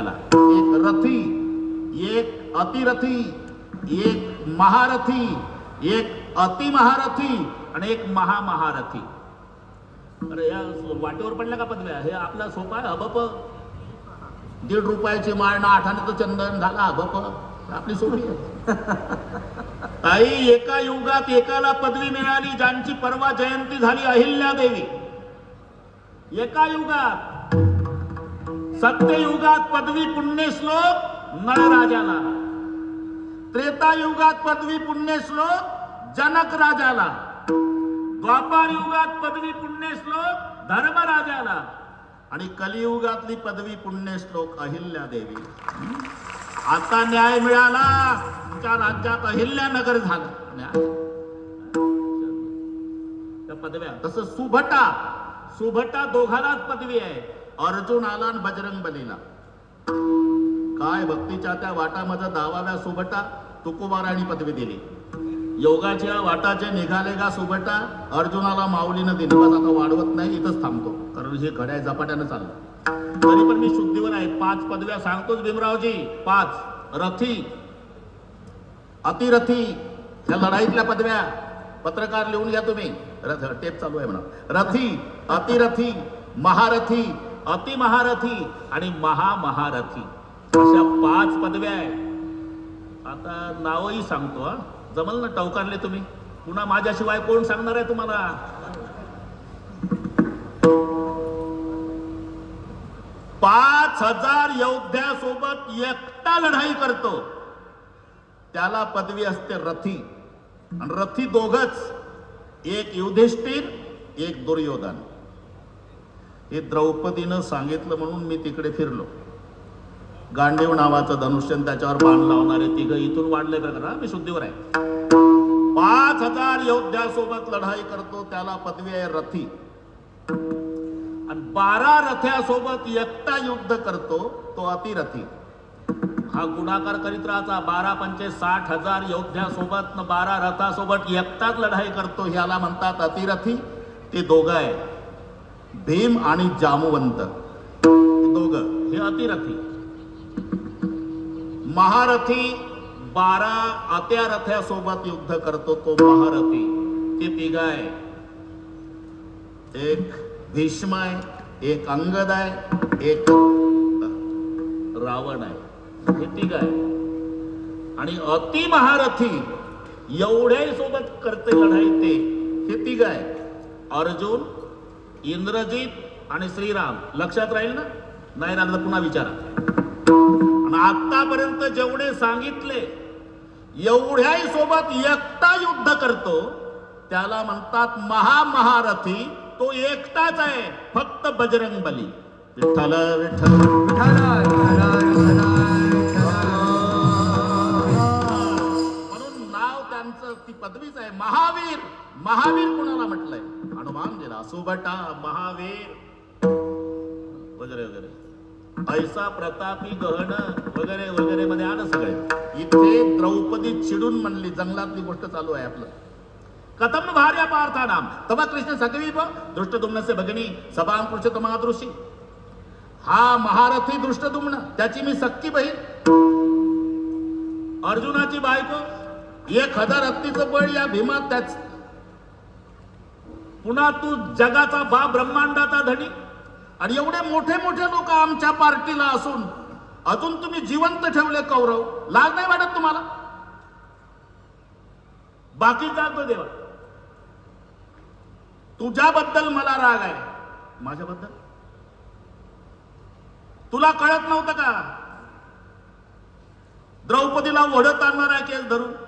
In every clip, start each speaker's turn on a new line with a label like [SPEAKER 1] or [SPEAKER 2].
[SPEAKER 1] एक रथी एक अतिरथी एक महारथी एक अतिमहारथी आणि एक महामहारथी. अरे या वाटेवर पडल्या का पदव्या? हे आपला सोपा आहे अबप दीड रुपयाची माळ ना आठाने चंदन झाला अबप आपली सोपी आहे. आई एका युगात एकाला पदवी मिळाली ज्यांची परवा जयंती झाली अहिल्या देवी एका युगात सत्ययुगात पदवी पुण्यश्लोक नळराजाला त्रेतायुगात पदवी पुण्यश्लोक जनक राजाला. द्वापार युगात पदवी पुण्यश्लोक धर्मराजाला. आणि कलियुगातली पदवी पुण्यश्लोक अहिल्या देवी आता न्याय मिळाला. तुमच्या राज्यात अहिल्यानगर झालं. न्याय. त्या पदव्या. तसं सुभटा. सुभटा दोघांनाच पदवी आहे. अर्जुन आला आणि बजरंग बलीला. काय भक्तीच्या त्या वाटामध्ये दहाव्या सुभटा? तुकोबाराणी पदवी दिली. योगाच्या वाटाचे निघाले का सुभटा? अर्जुनाला माऊलीनं दिली आता वाढवत नाही इथंच थांबतो. कारण हे घड्या झपाट्यानं चाललं. तरी पण मी शुद्धीवर आहे. पाच पदव्या सांगतोच भीमरावजी. पाच. रथी. अतिरथी. या लढाईतल्या पदव्या. पत्रकार लिहून घ्या तुम्ही. रथ टेप चालू आहे म्हणा. रथी. अतिरथी. महारथी. अतिमहारथी आणि महामहारथी. अशा पाच पदव्या आहे आता नावही सांगतो हा. जमल ना टवकारले तुम्ही. पुन्हा माझ्याशिवाय कोण सांगणार आहे तुम्हाला? पाच हजार योद्ध्यासोबत एकटा लढाई करतो. त्याला पदवी असते रथी. आणि रथी दोघच. एक युधिष्ठिर एक दुर्योधन. हे द्रौपदीनं सांगितलं म्हणून मी तिकडे फिरलो. गांडीव नावाचं धनुष्य त्याच्यावर बाण लावणारे तिघ इथून वाढले प्रकार मी शुद्धीवर आहे. पाच हजार योद्ध्यासोबत लढाई करतो त्याला पदवी आहे रथी. आणि बारा रथ्यासोबत एकटा युद्ध करतो तो अतिरथी. हा गुणाकार करीत राहायचा बारा पंचे साठ हजार योद्ध्यासोबत बारा रथासोबत एकटाच लढाई करतो ह्याला म्हणतात अतिरथी. ते दोघं आहे भीम आणि जामवंत. हे हे अतिरथी. महारथी बारा अत्या रथ्यासोबत युद्ध करतो तो महारथी. ते तिघ आहे. एक भीष्म आहे एक अंगद आहे एक रावण आहे. हे तिघ आहे. आणि अति महारथी एवढ्या सोबत करते लढाई ते. हे तिघ आहे. अर्जुन इंद्रजित आणि श्रीराम. लक्षात राहील ना? नाही राहिलं पुन्हा विचारा. आणि आतापर्यंत जेवढे सांगितले एवढ्याही सोबत एकटा युद्ध करतो त्याला म्हणतात महामहारथी. तो एकटाच आहे फक्त बजरंग बली. विठ्ठल विठ्ठल. म्हणून नाव त्यांचं ती पदवीच आहे. महावीर. महावीर कोणाला म्हटलंय? हनुमान गेला सुभटा महावीर. वगैरे वगैरे. ऐसा प्रतापी गहन वगैरे वगैरे मध्ये आलं सगळे. इथे द्रौपदी चिडून म्हणली जंगलातली गोष्ट चालू आहे आपलं. कथम भार्या पार्थानाम तवा कृष्ण सगळी सगवीप दृष्टदुम्नसे भगिनी पुरुष महादृशी हा महारथी दृष्टदुम्न त्याची मी सक्की बहीण. अर्जुनाची बायको एक हजार हत्तीचं बळ या भीमा त्याच पुन्हा तू जगाचा बा ब्रह्मांडाचा धनी. आणि एवढे मोठे मोठे लोक आमच्या पार्टीला असून अजून तुम्ही जिवंत ठेवले कौरव. लाज नाही वाटत तुम्हाला? बाकी जातो देवा. तुझ्याबद्दल मला राग आहे. माझ्याबद्दल? तुला कळत नव्हतं का? द्रौपदीला ओढत आणणार आहे केस धरून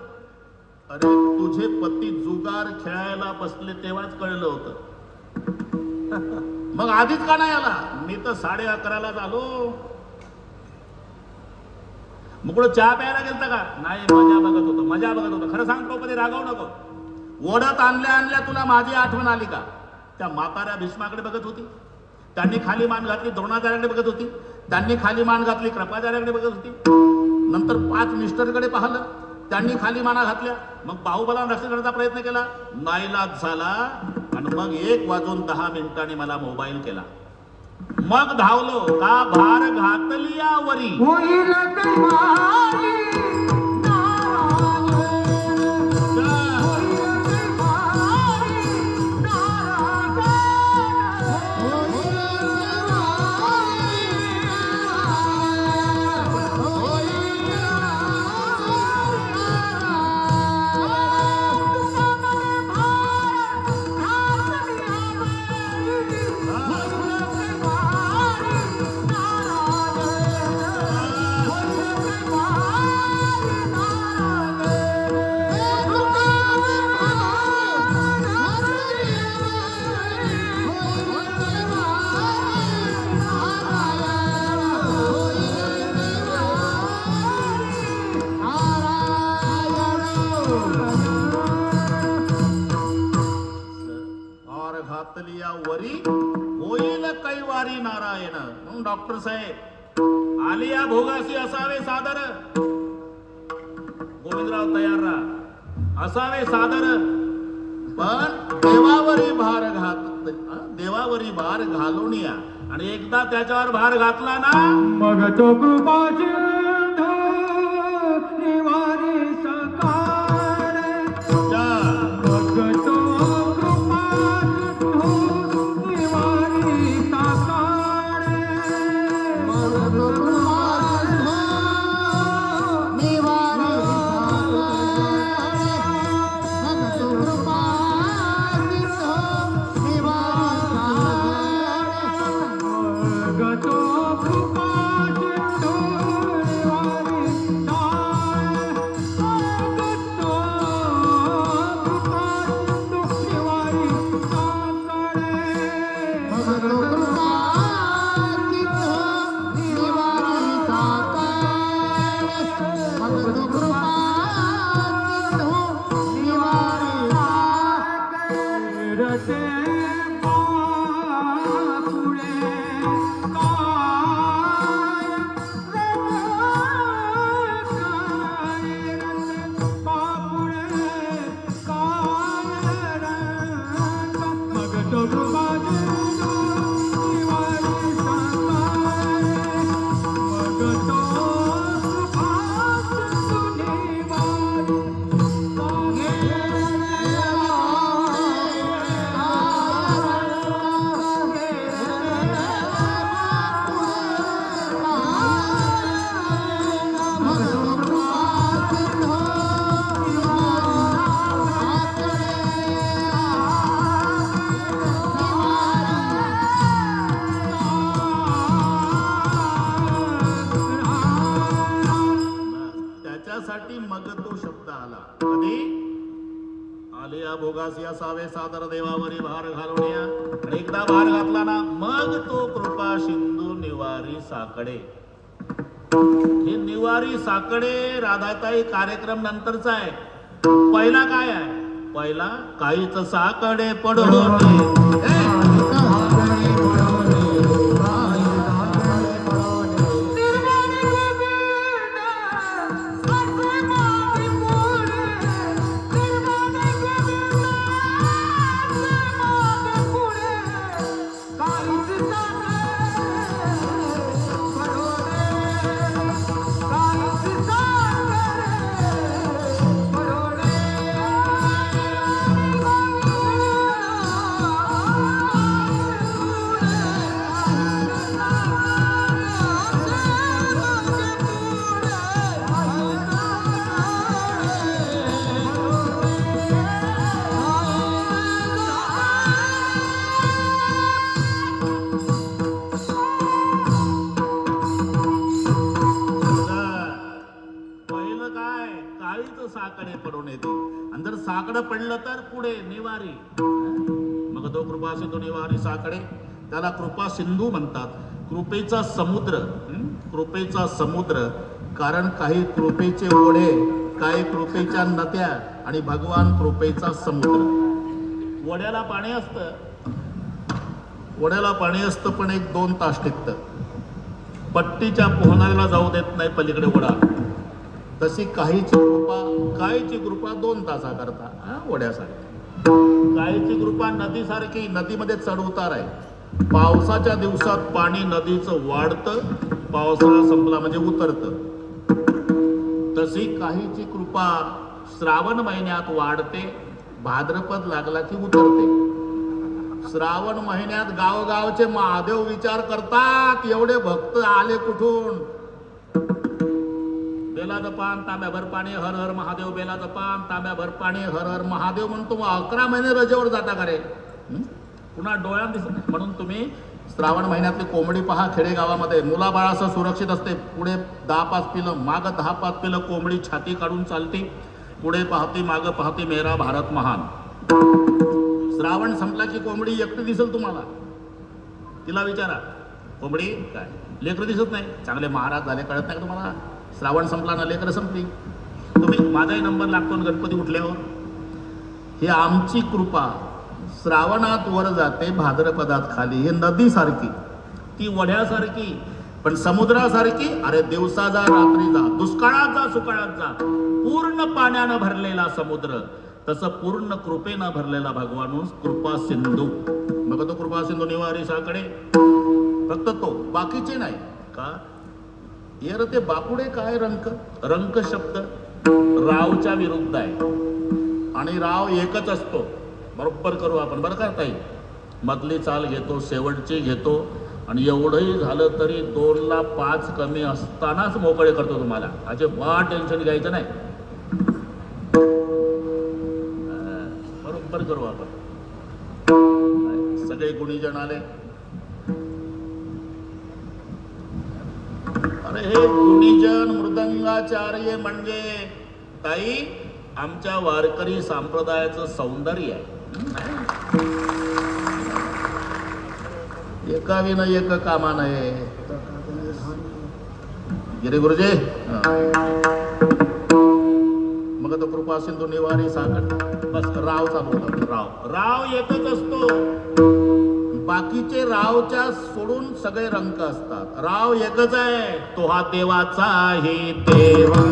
[SPEAKER 1] अरे तुझे पती जुगार खेळायला बसले तेव्हाच कळलं होतं. मग आधीच का नाही आला? मी तर साडे अकरालाच आलो. मग कुठं चहा प्यायला गेलता का? नाही मजा बघत होतो मजा बघत होतो. खरं सांग द्रौपदी रागावू नको. ओढत आणल्या आणल्या तुला माझी आठवण आली का? त्या म्हाताऱ्या भीष्माकडे बघत होती. त्यांनी खाली मान घातली द्रोणाचार्याकडे बघत होती. त्यांनी खाली मान घातली कृपाचार्याकडे बघत होती. नंतर पाच मिस्टरकडे पाहिलं. त्यांनी खाली माना घातल्या. मग बाहुबलानं रक्षण करण्याचा प्रयत्न केला. नाईलाज झाला. आणि मग एक वाजून दहा मिनिटांनी मला मोबाईल केला.
[SPEAKER 2] मग धावलो. का भार घातली या असावे सादर. गोविंदराव तयार राहा. असावे सादर. पण देवावरी भार घात देवावरी भार घालून या. आणि एकदा त्याच्यावर भार घातला ना
[SPEAKER 1] मग तो
[SPEAKER 2] कृपाची आले या सावे सादर देवावरी भार घालून आणि एकदा भार घातला ना मग तो कृपा सिंधू निवारी साकडे. हे निवारी साकडे राधाताई कार्यक्रम नंतरचा आहे. पहिला काय आहे? पहिला काहीच साकडे पडून आणि साकडं पडलं तर पुढे निवारी. मग तो कृपा सिंधू निवारी साकडे. त्याला कृपा सिंधू म्हणतात. कृपेचा समुद्र कृपेचा समुद्र. कारण काही कृपेचे ओढे काही कृपेच्या नद्या आणि भगवान कृपेचा समुद्र. वड्याला पाणी असतं. वड्याला पाणी असतं पण एक दोन तास टिकतं. पट्टीच्या पोहणाऱ्याला जाऊ देत नाही पलीकडे ओढा तशी काहीची कृपा काहीची कृपा दोन तासा करता हा, ओढ्यासारखी काहीची कृपा नदीसारखी नदीमध्ये चढ उतार आहे.
[SPEAKER 1] पावसाच्या दिवसात पाणी नदीचं वाढतं पावसाळा संपला म्हणजे उतरतं. तशी काहीची कृपा श्रावण महिन्यात वाढते भाद्रपद लागला की उतरते. श्रावण महिन्यात गावगावचे महादेव विचार करतात एवढे भक्त आले कुठून? बेलाचं पान तांब्याभर पाणी हर हर महादेव बेलाचं पान तांब्याभर पाणी हर हर महादेव म्हणून तुम्ही अकरा महिने रजेवर जाता का रे? पुन्हा डोळ्यात दिसत म्हणून तुम्ही श्रावण महिन्यातली कोंबडी पहा खेडेगावामध्ये. मुलाबाळासह सुरक्षित असते. पुढे दहा पाच पिलं मागं दहा पाच पिलं कोंबडी छाती काढून चालती. पुढे पाहती मागं पाहती मेरा भारत महान. श्रावण संपला की कोंबडी एकटी दिसेल तुम्हाला? तिला विचारा. कोंबडी काय? लेकरं दिसत नाही. चांगले महाराज झाले कळत नाही का तुम्हाला? श्रावण संपला ना लेकरं संपली. तुम्ही माझाही नंबर लागतो ना गणपती उठल्यावर. हे आमची कृपा. श्रावणात वर जाते भाद्रपदात खाली. हे नदीसारखी. ती वढ्यासारखी पण समुद्रासारखी. अरे दिवसा जा रात्री जा. दुष्काळात जा सुकाळात जा. पूर्ण पाण्यानं भरलेला समुद्र. तसं पूर्ण कृपेनं भरलेला भगवान कृपा सिंधू. मग तो कृपा सिंधू निवारी साकडे. फक्त तो. बाकीचे नाही. का? येर ते बापुडे काय रंक? रंक शब्द. रावच्या विरुद्ध आहे. आणि राव एकच असतो. बरोबर करू आपण. बरं का ताई? मधली चाल घेतो शेवटची घेतो. आणि एवढंही झालं तरी दोनला पाच कमी असतानाच मोकळे करतो तुम्हाला. अजिबात टेन्शन घ्यायचं नाही. बरोबर करू आपण. सगळे गुणीजण आले. हे गुणीजन मृदंगाचार्य म्हणजे ताई आमच्या वारकरी संप्रदायाचं सौंदर्य आहे. एका विन एक कामा नये. गिरे गुरुजी. मग तो कृपा सिंधू निवारी साखर. बस राव चालू होता राव. राव एकच असतो. बाकीचे रावच्या सोडून सगळे रंग असतात. राव एकच आहे तो हा देवाचा
[SPEAKER 2] हे देवा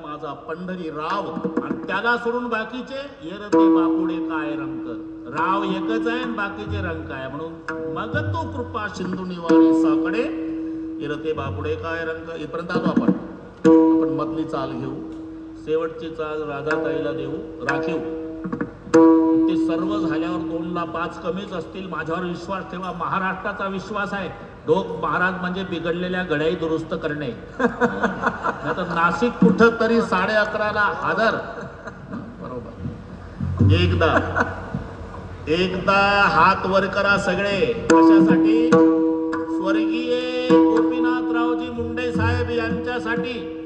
[SPEAKER 1] माझा पंढरी राव. आणि त्याला सोडून बाकीचे येरते बापुडे काय रंग. राव एकच आहे आणि बाकीचे रंग आहे म्हणून मग तो कृपा सिंधू निवारी साकडे येरते बापुडे काय रंग. इथपर्यंत आलो आपण. आपण मधली चाल घेऊ. शेवटची चाल राधाताईला देऊ. राखीव. ते सर्व झाल्यावर दोनला पाच कमीच असतील. माझ्यावर विश्वास ठेवा. महाराष्ट्राचा विश्वास आहे. ढोक महाराज म्हणजे बिघडलेल्या गड्याई दुरुस्त करणे. आता नाशिक कुठं तरी साडे अकराला हजर. बरोबर. एकदा. एकदा हात वर करा सगळे. कशासाठी? स्वर्गीय करण्यासाठी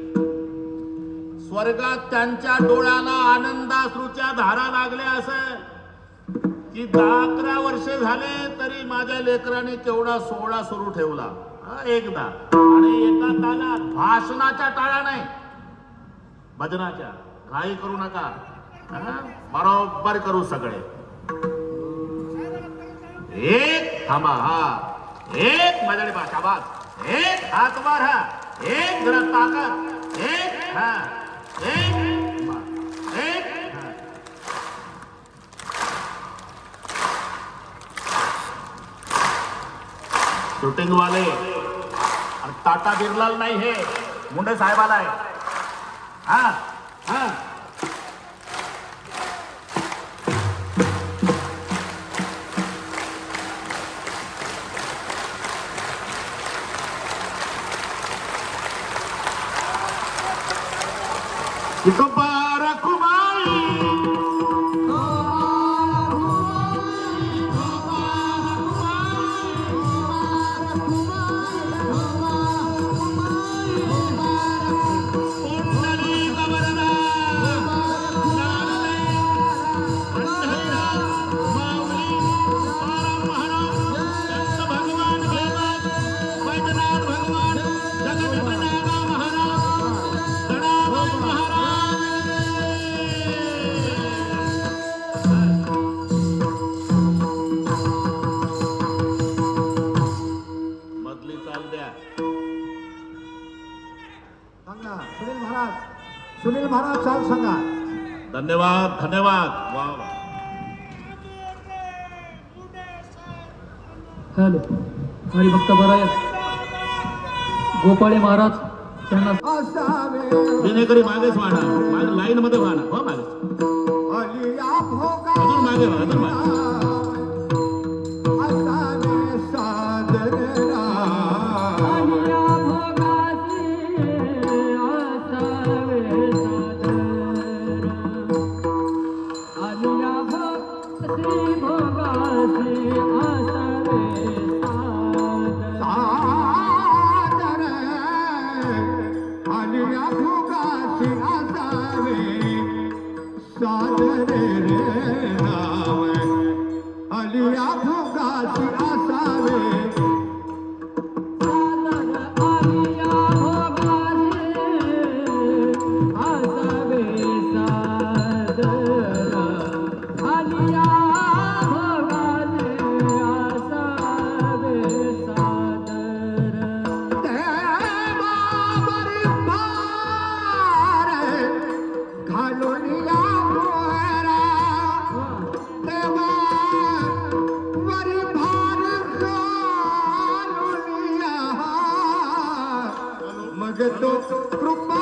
[SPEAKER 1] स्वर्गात त्यांच्या डोळ्याला आनंदाश्रूच्या धारा लागल्या असं की दहा अकरा वर्ष झाले तरी माझ्या लेकराने केवढा सोहळा सुरू ठेवला. एकदा. आणि एका तालात भाषणाच्या टाळा नाही. भजनाच्या. घाई करू नका. बरोबर करू सगळे. एक थांबा हा. एक मजाडी भाषा एक हात वर हा एक जरा ताकद एक हा एक शूटिंग वाले टाटा बिरलाल नाही हे मुंडे साहेबाला आहे. हा हा
[SPEAKER 2] Então, para
[SPEAKER 1] धन्यवाद धन्यवाद. वा हरी
[SPEAKER 3] भक्त बरा बराय गोपाळे महाराज त्यांना
[SPEAKER 1] जेणेकरी मागेच वाढा. लाईन मध्ये वाढा. हो मागे अजून मागे
[SPEAKER 2] वाढा अलिया भोगाशी असावे Vitor pro